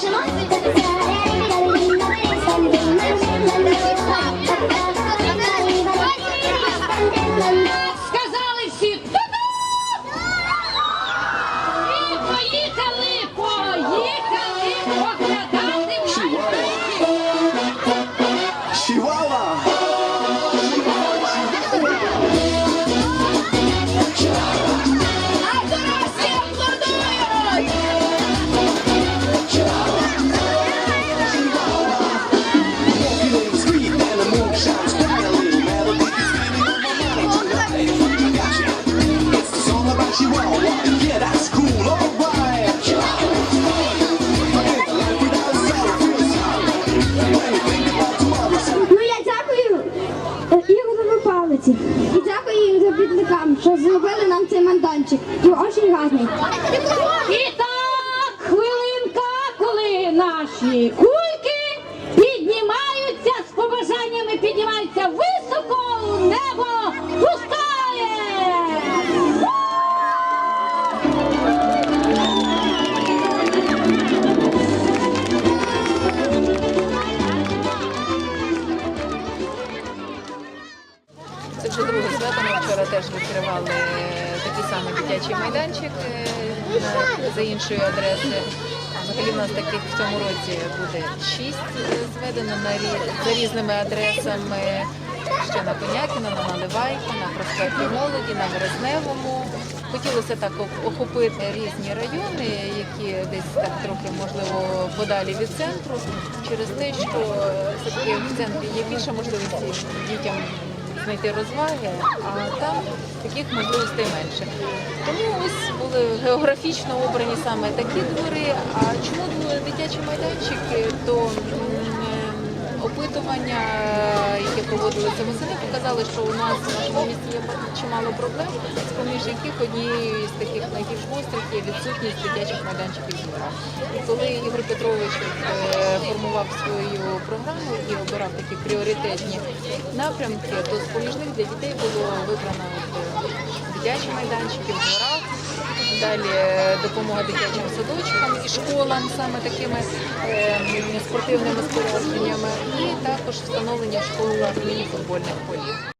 什么？Вулиці. І дякую їм робітникам, що зробили нам цей майданчик. І дуже гарний. І так, хвилинка, коли наші кульки піднімаються з побажаннями, піднімаються високо вчора теж відкривали такий самий дитячий майданчик е, за іншою адресою. Взагалі в нас таких в цьому році буде шість е, зведено на за різними адресами. Ще на Конякіна, на Наливайку, на проспекті Молоді, на Березневому. Хотілося так охопити різні райони, які десь так трохи можливо подалі від центру, через те, що е, в центрі є більше можливості дітям знайти розваги, а там таких можливостей менше. Тому ось були географічно обрані саме такі двори. А чому дитячі майданчики? То опитування, яке проводилося восени, показали, що у нас в нашому місті є чимало проблем, з поміж яких однією із таких найбільш гострих є відсутність дитячих майданчиків. І коли Ігор Петрович е, формував свою програму і обирав такі пріоритетні напрямки, то з поміж них для дітей було вибрано е, дитячі майданчики в дворах. Далі е, допомога дитячим садочкам і школам саме такими е, спортивними спорядженнями, і також встановлення в школах міні-футбольних полів.